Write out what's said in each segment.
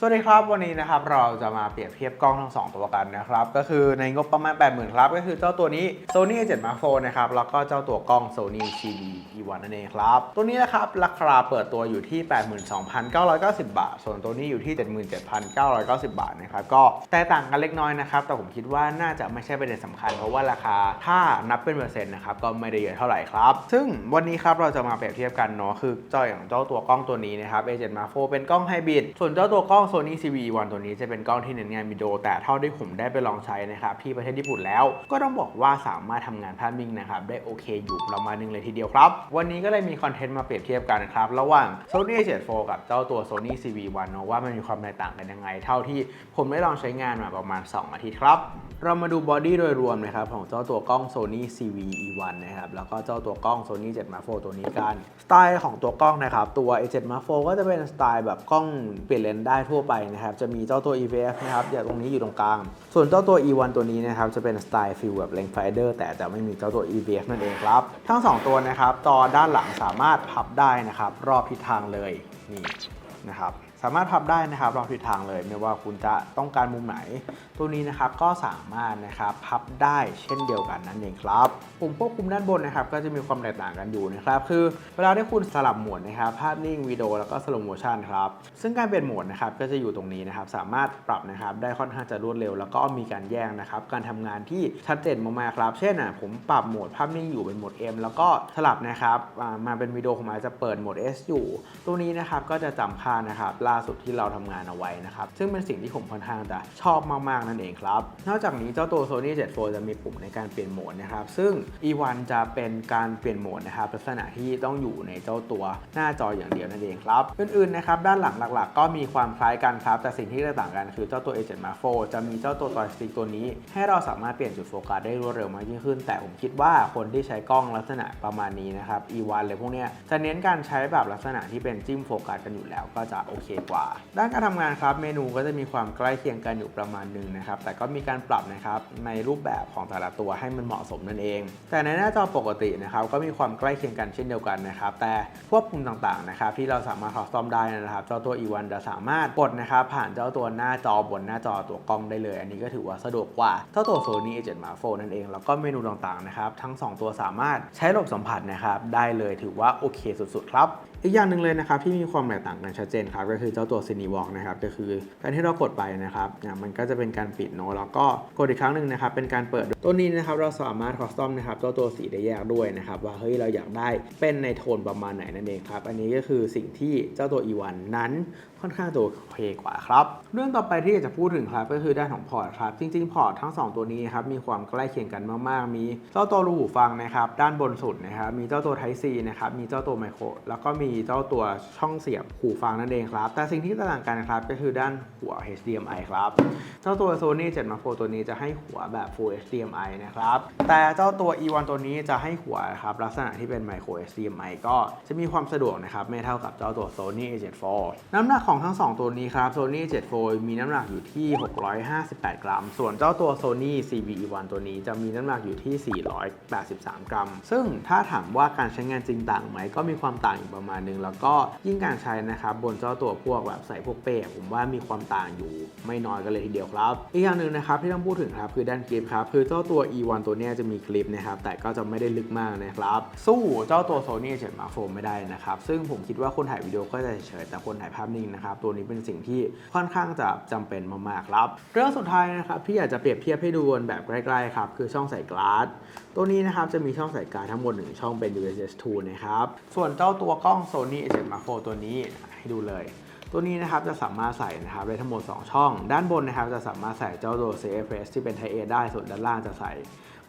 สวัสดีครับวันนี้นะครับเราจะมาเปรียบเทียบกล้องทั้งสองตัวกันนะครับก็คือในงบประมาณ 80,000ครับก็คือเจ้าตัวนี้ Sony A7 Mark IV นะครับแล้วก็เจ้าตัวกล้อง Sony CV E1 นั่นเองครับตัวนี้นะครับราคาเปิดตัวอยู่ที่ 82,990 บาท ส่วนตัวนี้อยู่ที่ 77,990 บาทนะครับก็แตกต่างกันเล็กน้อยนะครับแต่ผมคิดว่าน่าจะไม่ใช่ประเด็นสำคัญ เพราะว่าราคาถ้านับเป็นเปอร์เซ็นต์นะครับก็ไม่ได้เยอะเท่าไหร่ครับซึ่งวันนี้ครับเราจะมาเปรียบเทียบกันเนาะคือเจ้าอย่างเจ้าตัวกล้องตัวนี้นะครับ A7 Mark IV เป็นกล้องไฮบริดส่วนเจ้าตัวกล้อง Sony CV1 ตัวนี้จะเป็นกล้องที่เน้นงานวิดีโอ แต่เท่าที่ผมได้ไปลองใช้นะครับที่ประเทศญี่ปุ่นแล้ว ก็ต้องบอกว่าสามารถทำงานภาพนิ่งนะครับได้โอเคอยู่ประมาณนึงเลยทีเดียวครับ วันนี้ก็เลยมีคอนเทนต์มาเปรียบเทียบกันนะครับระหว่าง Sony A74 กับเจ้าตัว Sony CV1 เนาะว่ามันมีความแตกต่างกันยังไง เท่าที่ผมได้ลองใช้งานมาประมาณ 2 อาทิตย์ครับ เรามาดูบอดี้โดยรวมนะครับของเจ้าตัวกล้อง Sony CV-E1 นะครับแล้วก็เจ้าตัวกล้อง Sony 7 Mark IV ตัวนี้กัน สไตล์ของตัวกล้องนะครับตัว A7 Mark IV ก็จะเป็นสไตล์แบบกล้องเปลี่ยนเลนส์ได้ทั่วไปนะครับจะมีเจ้าตัว EVF นะครับอย่างตรงนี้อยู่ตรงกลาง ส่วนเจ้าตัว E1 ตัวนี้นะครับจะเป็นสไตล์ฟิลแบบเลนส์ไฟเดอร์แต่จะไม่มีเจ้าตัว EVF นั่นเองครับ ทั้ง 2 ตัวนะครับจอด้านหลังสามารถพับได้นะครับรอบทิศทางเลยนี่นะครับ สามารถพับได้นะครับรอบทิศทางเลยไม่ว่าคุณจะต้องการมุมไหน ตัวนี้นะครับก็สามารถนะครับพับได้เช่นเดียวกันนั่นเองครับปุ่มควบคุมด้านบนนะครับก็จะมีความแตกต่างกันอยู่นะครับคือเวลาที่คุณสลับโหมดนะครับภาพนิ่งวิดีโอแล้วก็สโลโมชันครับซึ่งการเปลี่ยนโหมดนะครับก็จะอยู่ตรงนี้นะครับสามารถปรับนะครับได้ค่อนข้างจะรวดเร็ว แล้วก็มีการแยกนะครับการทำงานที่ชัดเจนมากๆครับ เช่นอะผมปรับโหมดภาพนิ่งอยู่เป็นโหมด M แล้วก็สลับนะครับมาเป็นวิดีโอผมอาจจะเปิดโหมด S อยู่ ตัวนี้นะครับก็จะจำค่านะครับล่าสุดที่เราทำงานเอาไว้นะครับ ซึ่งเป็นสิ่งที่ผมค่อนข้างจะชอบมากๆนั่นเองครับ นอกจากนี้เจ้าตัว Sony 7 Fold จะมีปุ่มในการเปลี่ยนโหมดนะครับ ซึ่ง E1 จะเป็นการเปลี่ยนโหมดนะครับลักษณะที่ต้องอยู่ในเจ้าตัวหน้าจออย่างเดียวนั่นเองครับ อื่นๆนะครับด้านหลังหลักๆ ก็มีความคล้ายกันครับ แต่สิ่งที่แตกต่างกันคือเจ้าตัว A7 Mark IV จะมีเจ้าตัวจอยสติ๊กตัวนี้ ให้เราสามารถเปลี่ยนจุดโฟกัสได้รวดเร็วมากยิ่งขึ้น แต่ผมคิดว่าคนที่ใช้กล้องลักษณะประมาณนี้นะครับ E1 เลยพวกเนี้ยจะเน้นการใช้แบบลักษณะที่เป็นจิ้มโฟกัสกันอยู่แล้วก็จะโอเคกว่า ด้านการทำงานครับ เมนูก็จะมีความใกล้เคียงกันอยู่ประมาณหนึ่งนะครับ แต่ก็มีการปรับนะครับในรูปแบบของแต่ละตัวให้มันเหมาะสมนั่นเอง แต่ในหน้าจอปกตินะครับก็มีความใกล้เคียงกันเช่นเดียวกันนะครับ แต่ควบคุมต่างๆนะครับที่เราสามารถคอสตอมได้นะครับ เจ้าตัว E1 จะสามารถกดนะครับผ่านเจ้าตัวหน้าจอบนหน้าจอตัวกล้องได้เลย อันนี้ก็ถือว่าสะดวกกว่าเจ้าตัว Sony A7 Mark IV นั่นเอง แล้วก็เมนูต่างๆนะครับทั้งสองตัวสามารถใช้ระบบสัมผัสนะครับได้เลยถือว่าโอเคสุดๆครับอีกอย่างหนึ่งเลยนะครับที่มีความแตกต่างกันชัดเจนครับก็คือเจ้าตัวซินีวอล์กนะครับก็คือการที่เรากดไปนะครับอะมันก็จะเป็นการปิดโนแล้วก็กดอีกครั้งหนึ่งนะครับเป็นการเปิดตัวนี้นะครับเราสามารถคอสตอมนะครับเจ้าตัวสีได้แยกด้วยนะครับว่าเฮ้ยเราอยากได้เป็นในโทนประมาณไหนนั่นเองครับอันนี้ก็คือสิ่งที่เจ้าตัวอีวันนั้นค่อนข้างจะโอเคกว่าครับ เรื่องต่อไปที่อยากจะพูดถึงครับก็คือด้านของพอร์ตครับ จริง ๆ พอร์ตทั้ง 2 ตัวนี้ครับมีความใกล้เคียงกันมาก ๆ มีเจ้าตัวรูหูฟังนะครับด้านบนสุดนะครับมีเจ้าตัว Type C นะครับมีเจ้าตัวไมโครแล้วก็มีเจ้าตัวช่องเสียบหูฟังนั่นเองครับ แต่สิ่งที่ต่างกันนะครับก็คือด้านหัว HDMI ครับเจ้าตัว Sony 7 Mark IV ตัวนี้จะให้หัวแบบ Full HDMI นะครับแต่เจ้าตัว E1 ตัวนี้จะให้หัวครับลักษณะที่เป็น Micro HDMI ก็จะมีความสะดวกนะครับไม่เท่ากับเจ้าตัว Sony A7 IV น้ำหนักของทั้ง 2 ตัวนี้ครับ Sony 7 IV มีน้ำหนักอยู่ที่ 658 กรัม ส่วนเจ้าตัว Sony CV-E1 ตัวนี้จะมีน้ำหนักอยู่ที่ 483 กรัม ซึ่งถ้าถามว่าการใช้งานจริงต่างไหมก็มีความต่างอยู่ประมาณนึง แล้วก็ยิ่งการใช้นะครับบนเจ้าตัวพวกแบบใส่พวกเป้ผมว่ามีความต่างอยู่ไม่น้อยกันเลยทีเดียวครับ อีกอย่างหนึ่งนะครับที่ต้องพูดถึงครับคือด้านกริปครับคือเจ้าตัว E1 ตัวนี้จะมีกริปนะครับแต่ก็จะไม่ได้ลึกมากนะครับสู้เจ้าตัว Sony 7 Mark IV ไม่ได้นะครับซึ่งผมคิดว่าคนถ่ายวิดีโอก็จะเฉยแต่คนถ่ายภาพนิ่งนะครับตัวนี้เป็นสิ่งที่ค่อนข้างจะจำเป็นมากๆครับ เรื่องสุดท้ายนะครับที่อยากจะเปรียบเทียบให้ดูนแบบใกล้ๆครับคือช่องใส่กลาสตัวนี้นะครับจะมีช่องใส่กลาร์ดทั้งหมด 1 ช่องเป็น USS 2นะครับส่วนเจ้าตัวกล้อง Sony A7 Mark IV ตัวนี้ให้ดูเลยตัวนี้นะครับจะสามารถใส่นะครับได้ทั้งหมด 2 ช่อง ด้านบนนะครับจะสามารถใส่เจ้าตัว CFS ที่เป็น Type A ได้ส่วนด้านล่างจะใส่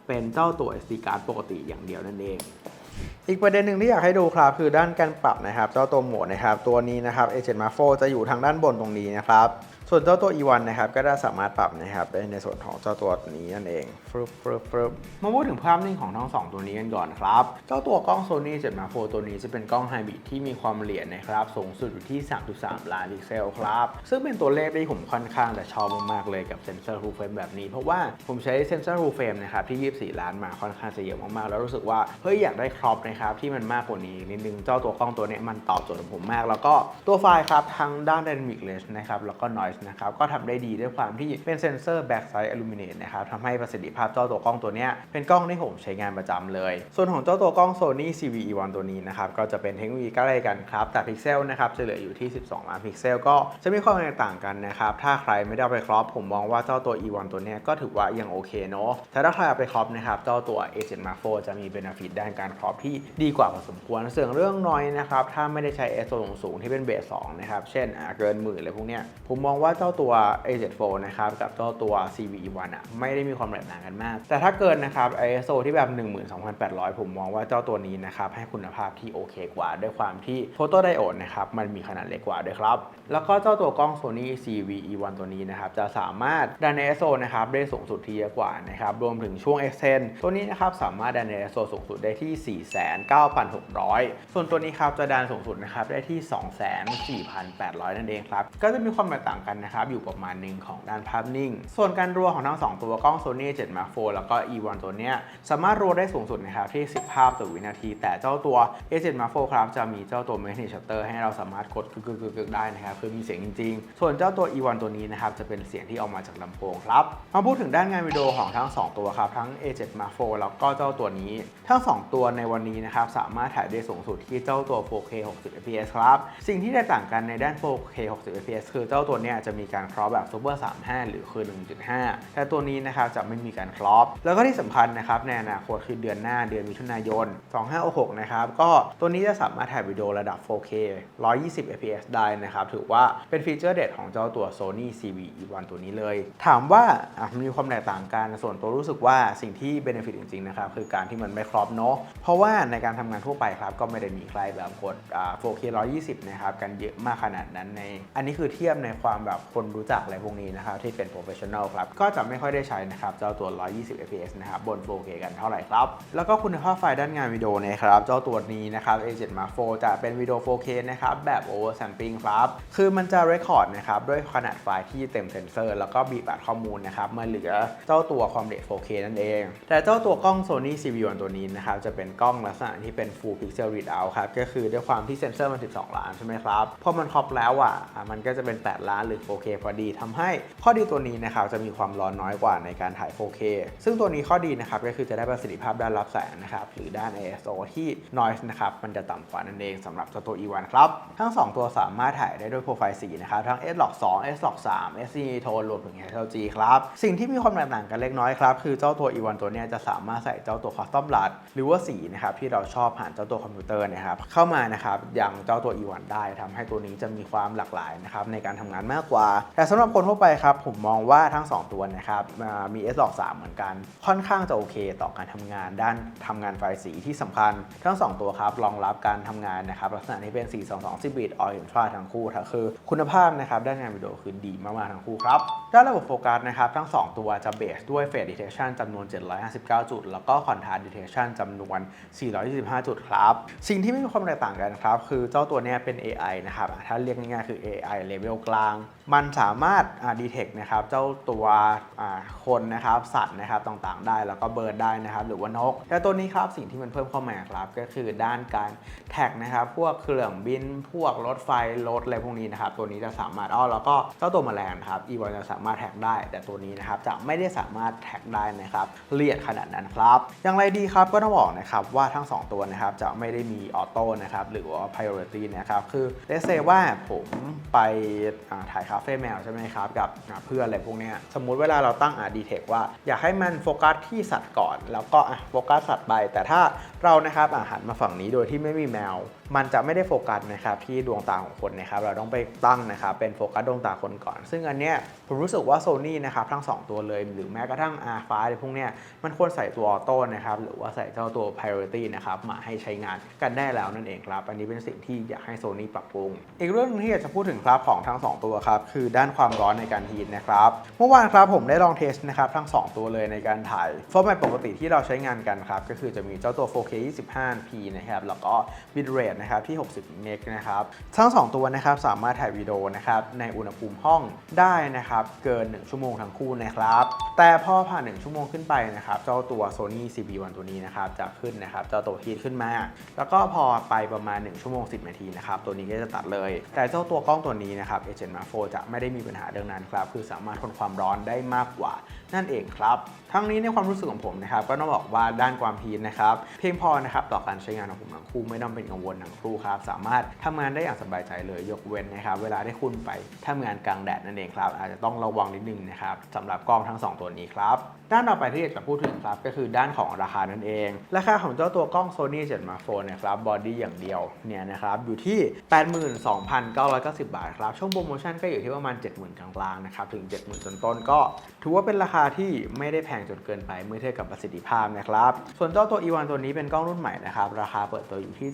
เป็นเจ้าตัว SD card ปกติอย่างเดียวนั่นเอง อีกประเด็นหนึ่งที่อยากให้ดูครับคือด้านการปรับนะครับเจ้าตัวโหมดนะครับตัวนี้นะครับ A7 Mark IV จะอยู่ทางด้านบนตรงนี้นะครับ ส่วนเจ้าตัว E1 นะครับ ก็ได้สามารถปรับนะครับได้ในส่วนของเจ้าตัวนี้นั่นเองฟึบฟึบฟึบมาพูดถึงภาพนิ่งของทั้งสองตัวนี้กันก่อนครับ เจ้าตัวกล้อง Sony 7 Mark IV ตัวนี้จะเป็นกล้องไฮบริดที่มีความละเอียดนะครับ สูงสุดอยู่ที่ 3.3 ล้านพิกเซลครับ ซึ่งเป็นตัวเลขที่ผมค่อนข้างจะชอบมากๆเลยกับเซนเซอร์ฟูเฟรมแบบนี้ เพราะว่าผมใช้เซนเซอร์ฟูเฟรมนะครับที่ 24 ล้านมาค่อนข้างจะเยอะมากๆ แล้วรู้สึกว่าเฮ้ยอยากได้ครอปนะครับที่มันมากกว่านี้นิดนึงเจ้าตัวกล้องตัวนี้มันตอบโจทย์ผมมาก แล้วก็ตัวไฟล์ครับทั้งด้าน Dynamic Range นะครับแล้วก็ Noise นะครับก็ทำได้ดีด้วยความที่เป็นเซนเซอร์ Backside Illuminate นะครับทำให้ประสิทธิภาพเจ้าตัวกล้องตัวนี้เป็นกล้องที่ผมใช้งานประจำเลย ส่วนของเจ้าตัวกล้อง Sony CVE1 ตัวนี้นะครับก็จะเป็นเทคโนโลยีใกล้กันครับแต่พิกเซลนะครับจะเหลืออยู่ที่ 12 ล้านพิกเซลก็จะมีความแตกต่างกันนะครับถ้าใครไม่ได้ไปครอปผมมองว่าเจ้าตัว E1 ตัวนี้ก็ถือว่ายังโอเคเนาะแต่ถ้าใครเอาไปครอปนะครับเจ้าตัว A7 Mark IV จะมีเบนฟิตด้านการครอปที่ดีกว่าพอสมควรส่วนเรื่องน้อยนะครับถ้าไม่ได้ใช้ ISO สูงที่เป็นเบส2นะครับเช่นเกินหมื่นอะไรพวกเนี้ยผมมองว่าาเจ้าตัว A7 IV นะครับกับเจ้าตัว CVE1 อะไม่ได้มีความแตกต่างกันมาก แต่ถ้าเกินนะครับ ISO ที่แบบ 12,800 ผมมองว่าเจ้าตัวนี้นะครับให้คุณภาพที่โอเคกว่า ด้วยความที่โฟโตไดโอดนะครับมันมีขนาดเล็กกว่าด้วยครับ แล้วก็เจ้าตัวกล้อง Sony CVE1 ตัวนี้นะครับจะสามารถดัน ISO นะครับได้สูงสุดที่เยอะกว่านะครับรวมถึงช่วง Extend ตัวนี้นะครับสามารถดัน ISO สูงสุดได้ที่ 49,600 ส่วนตัวนี้ครับจะดันสูงสุดนะครับได้ที่ 24,800 นั่นเองครับก็จะมีความแตกต่างกันนะครับอยู่ประมาณหนึ่งของด้านภาพนิ่ง ส่วนการรัวของทั้ง 2 ตัวกล้อง Sony 7 Mark IV แล้วก็ E1 ตัวเนี้ยสามารถรัวได้สูงสุดนะครับที่ 10 ภาพต่อวินาที แต่เจ้าตัว A7 Mark IV ครับจะมีเจ้าตัว Magnetic Shutter ให้เราสามารถกดกึกๆๆๆได้นะครับคือมีเสียงจริง ๆ ส่วนเจ้าตัว E1 ตัวนี้นะครับจะเป็นเสียงที่ออกมาจากลำโพงครับมาพูดถึงด้านงานวิดีโอของทั้ง 2 ตัวครับทั้ง A7 Mark IV แล้วก็เจ้าตัวนี้ ทั้ง 2 ตัวในวันนี้นะครับสามารถถ่ายได้สูงสุดที่เจ้าตัว 4K 60 fps ครับสิ่งที่แตกต่างกันในด้าน 4K 60 fps คือเจ้าตัวเนี้ยจะจะมีการครอปแบบ Super 35 หรือคือ 1.5 แต่ตัวนี้นะครับจะไม่มีการครอปแล้วก็ที่สำคัญนะครับในอนาคตคือเดือนหน้าเดือนมิถุนายน 2566 นะครับ ก็ตัวนี้จะสามารถถ่ายวิดีโอระดับ 4K 120 fps ได้นะครับ ถือว่าเป็นฟีเจอร์เด็ดของเจ้าตัว Sony CV-E1 ตัวนี้เลย ถามว่ามันมีความแตกต่างกันส่วนตัวรู้สึกว่าสิ่งที่เบนฟิตจริงๆนะครับคือการที่มันไม่ครอปเนาะเพราะว่าในการทำงานทั่วไปครับก็ไม่ได้มีใครแบบกด 4K 120 นะครับกันเยอะมากขนาดนั้นใน อันนี้คือเทียบในความแบบคนรู้จักอะไรพวกนี้นะครับที่เป็น professional ครับ ก็จะไม่ค่อยได้ใช้นะครับเจ้าตัว 120 fps นะครับบน 4K กันเท่าไหร่ครับ แล้วก็คุณภาพไฟล์ด้านงานวิดีโอนะครับเจ้าตัวนี้นะครับ A7 Mark IV จะเป็นวิดีโอ 4K นะครับแบบ oversampling ครับ คือมันจะ record นะครับด้วยขนาดไฟล์ที่เต็มเซนเซอร์ แล้วก็บีบอัดข้อมูลนะครับมาเหลือเจ้าตัวความเร็ว 4K นั่นเอง แต่เจ้าตัวกล้อง Sony CV1 ตัวนี้นะครับจะเป็นกล้องลักษณะที่เป็น full pixel readout ครับก็คือด้วยความที่เซนเซอร์มัน 12 ล้านใช่ไหมครับพอมันครอบแล้วอะอะมันก็จะเป็น 8 ล้านหรือ 4K พอดีทำให้ข้อดีตัวนี้นะครับจะมีความร้อนน้อยกว่าในการถ่าย 4K ซึ่งตัวนี้ข้อดีนะครับก็คือจะได้ประสิทธิภาพด้านรับแสงนะครับหรือด้าน ISO ที่ noise นะครับมันจะต่ำกว่านั่นเองสำหรับเจ้าตัว E1 ครับ ทั้ง 2 ตัวสามารถถ่ายได้ด้วยโปรไฟล์สีนะครับทั้ง S-Log 2 S-Log 3 SC Tone รวมถึง HLG ครับสิ่งที่มีความแตกต่างกันเล็กน้อยครับคือเจ้าตัว E1 ตัวนี้จะสามารถใส่เจ้าตัว Custom Blood หรือว่าสีนะครับที่เราชอบผ่านเจ้าตัวคอมพิวเตอร์นะครับเข้ามานะครับยังเจ้าตัว E1 ได้ทำให้ตัวนี้จะมีความหลากหลายนะครับในการทำงานมากกว่า แต่สำหรับคนทั่วไปครับ ผมมองว่าทั้ง 2 ตัวนะครับมี S-Log 3เหมือนกัน ค่อนข้างจะโอเค ต่อการทำงานด้านทำงานไฟสีที่สำคัญ ทั้ง 2 ตัวครับรองรับการทำงานนะครับลักษณะนี้เป็น 422 10 bit All Ultra ทั้งคู่คือ คุณภาพนะครับด้านงานวิดีโอคือดีมากๆทั้งคู่ครับด้านระบบโฟกัสนะครับทั้ง 2 ตัวจะเบสด้วย Face Detection จำนวน 759 จุด แล้วก็ Contrast Detection จำนวน 425 จุดครับ สิ่งที่ไม่มีความแตกต่างกันครับ คือเจ้าตัวเนี้ยเป็น AI นะครับ ถ้าเรียกง่ายๆคือ AI level กลาง มันสามารถดีเทคนะครับเจ้าตัวคนนะครับสัตว์นะครับต่างๆ ได้แล้วก็เบิร์ดได้นะครับหรือว่านก แต่ตัวนี้ครับสิ่งที่มันเพิ่มเข้ามาครับก็คือด้านการแท็กนะครับพวกเครื่องบินพวกรถไฟรถอะไรพวกนี้นะครับตัวนี้จะสามารถอ้อแล้วก็เจ้าตัวแมลงครับอีวอนจะสามารถแท็กได้ แต่ตัวนี้นะครับจะไม่ได้สามารถแท็กได้นะครับละเอียดขนาดนั้นครับอย่างไรดีครับก็ต้องบอกนะครับว่าทั้ง 2 ตัวนะครับจะไม่ได้มีออโต้นะครับหรือว่า priority นะครับคือเลเซว่าผมไปถ่ายคาเฟ่แมวใช่ไหมครับกับเพื่อนอะไรพวกเนี้ยสมมุติเวลาเราตั้งอ่าดีเทคว่า อยากให้มันโฟกัสที่สัตว์ก่อน แล้วก็อะโฟกัสสัตว์ไปแต่ถ้าเรานะครับอะหันมาฝั่งนี้โดยที่ไม่มีแมว มันจะไม่ได้โฟกัสนะครับที่ดวงตาของคนนะครับเราต้องไปตั้งนะครับเป็นโฟกัสดวงตาคนก่อน ซึ่งอันเนี้ยผมรู้สึกว่า Sony นะครับทั้ง 2 ตัวเลยหรือแม้กระทั่ง R5 อะไรพวกเนี้ยมันควรใส่ตัวออโต้นะครับหรือว่าใส่เจ้าตัว Priority นะครับมาให้ใช้งานกันได้แล้วนั่นเองครับ อันนี้เป็นสิ่งที่อยากให้ Sony ปรับปรุง อีกเรื่องนึงที่อยากจะพูดถึงครับของทั้ง 2 ตัวครับคือด้านความร้อนในการฮีทนะครับเมื่อวานครับผมได้ลองเทสนะครับทั้ง 2 ตัวเลยในการถ่ายฟอร์แมตปกติที่เราใช้งานกันครับก็คือจะมีเจ้าตัว 4K 25p นะครับแล้วก็ bitrate นะครับที่ 60 เมกนะครับทั้ง 2 ตัวนะครับสามารถถ่ายวิดีโอนะครับในอุณหภูมิห้องได้นะครับเกิน 1 ชั่วโมงทั้งคู่นะครับแต่พอผ่าน 1 ชั่วโมงขึ้นไปนะครับเจ้าตัว Sony CB1 ตัวนี้นะครับจะขึ้นนะครับจ้าตัวฮีทขึ้นมา แล้วก็พอไปประมาณ 1 ชั่วโมง 10 นาทีนะครับตัวนี้ก็จะตัดเลย แต่เจ้าตัวกล้องตัวนี้นะครับ a อ Mark IV จะไม่ได้มีปัญหาเรื่องนั้นครับคือสามารถทนความร้อนได้มากกว่านั่นเองครับ ทั้งนี้ในความรู้สึกของผมนะครับก็ต้องบอกว่าด้านความฮีทนะครับเพียงพอนะครับต่อการใช้งานของผมทั้งคู่ไม่ต้องเป็นกังวลทั้งคู่ครับสามารถทำงานได้อย่างสบายใจเลยยกเว้นนะครับเวลาที่คุณไปทำงานกลางแดดนั่นเองครับอาจจะต้องระวังนิดนึงนะครับสำหรับกล้องทั้ง 2 ตัวนี้ครับด้านต่อไปที่อยากจะพูดถึงครับก็คือด้านของราคานั่นเอง ราคาของเจ้าตัวกล้อง Sony 7 Mark IV นะครับบอดี้อย่างเดียวเนี่ยนะครับอยู่ที่ 82,990 บาทครับช่วงโปรโมชั่นก็อยู่ที่ประมาณ 70,000กลางๆนะครับถึง 70,000ต้นต้นๆก็ ถือว่าเป็นราคาที่ไม่ได้แพงจนเกินไปเมื่อเทียบกับประสิทธิภาพนะครับส่วนเจ้าตัว E1 ตัวนี้เป็นกล้องรุ่นใหม่นะครับ ราคาเปิดตัวอยู่ที่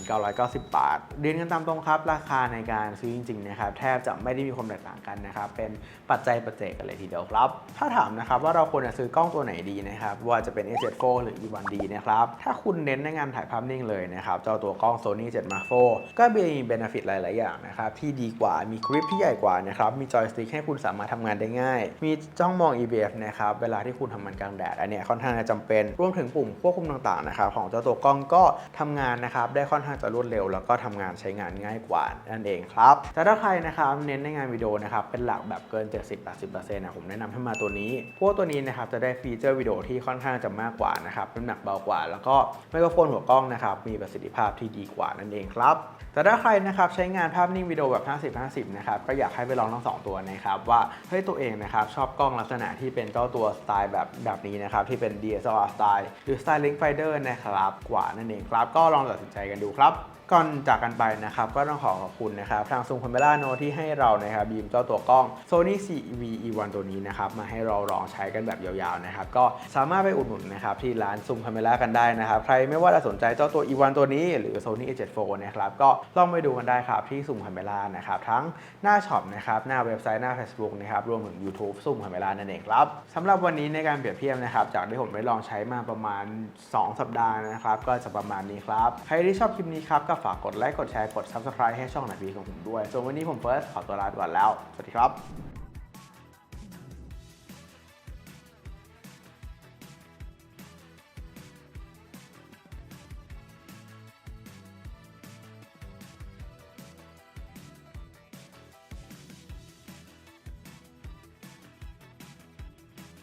77,990 บาท เรียนกันตามตรงครับ ราคาในการซื้อจริงๆนะครับแทบจะไม่ได้มีความแตกต่างกันนะครับ เป็นปัจจัยปัจเจกกันเลยทีเดียวครับ ถ้าถามนะครับว่าเราควรจะซื้อกล้องตัวไหนดีนะครับ ว่าจะเป็น A7 IV หรือ E1D นะครับ ถ้าคุณเน้นในงานถ่ายภาพนิ่งเลยนะครับ เจ้าตัวกล้อง Sony 7 Mark IV ก็มีเบนฟิตหลายๆอย่างนะครับที่ดีกว่า มีกริปที่ใหญ่กว่านะครับ มีจอยสติ๊กให้คุณสามารถทำงานได้ง่าย มีจ้องมอง EBF นะครับ เวลาที่คุณทำงานกลางแดด อันนี้ค่อนข้างจะจำเป็น รวมถึงปุ่มควบคุมต่างๆนะครับของเจ้าตัวกล้องก็ทำงานนะครับได้ค่อนข้างจะรวดเร็ว แล้วก็ทำงานใช้งานง่ายกว่านั่นเองครับแต่ถ้าใครนะครับเน้นในงานวิดีโอนะครับเป็นหลักแบบเกิน 70-80%นะผมแนะนำให้มาตัวนี้พว่าตัวนี้นะครับจะได้ฟีเจอร์วิดีโอที่ค่อนข้างจะมากกว่านะครับน้ำหนักเบากว่า แล้วก็ไมโครโฟนหัวกล้องนะครับมีประสิทธิภาพที่ดีกว่านั่นเองครับแต่ถ้าใครนะครับใช้งานภาพนิ่งวิดีโอแบบ 50-50 นะครับก็อยากให้ไปลองทั้งสองตัวนะครับว่าเฮ้ยตัวเองนะครับชอบกล้องลักษณะที่เป็นเจ้าตัวสไตล์แบบแบบนี้นะครับที่เป็น DSLR สไตล์หรือ Styling Finder นะครับกว่านั่นเองครับ ก็ลองตัดสินใจกันดูครับ ก่อนจากกันไปนะครับ ก็ต้องขอขอบคุณนะครับ ทางซูมค a เม r a โนที่ให้เรานะครับบีมเจ้าตัวกล้อง Sony CV E1 ตัวนี้นะครับ มาให้เราลองใช้กันแบบยาวๆนะครับ ก็สามารถไปอุดหนุนนะครับที่ร้านซูมค a เม r a กันได้นะครับ ใครไม่ว่าจะสนใจเจ้าตัว E1 ตัวนี้ หรือ Sony A7 IV นะครับ ก็ลองไปดูกันได้ครับที่ซูมค a เม r a นะครับ ทั้งหน้าช็อปนะครับ หน้าเว็บไซต์หน้า Facebook นะครับ รวมถึง YouTube ซูมค a เม r a นั่นเองครับสำหรับวันนี้ในการเปรียบเทียบนะครับจากที่ผมได้ลองใช้มาประมาณ 2 สัปดาห์นะครับก็จะประมาณนี้ครับใครที่ชอบคลิปนี้ครับก็ฝากกดไลค์กดแชร์กด Subscribe ให้ช่องหนักดีของผมด้วย ส่วนวันนี้ผมเฟิร์สขอตัวลาไปก่อนแล้ว สวัสดีครับ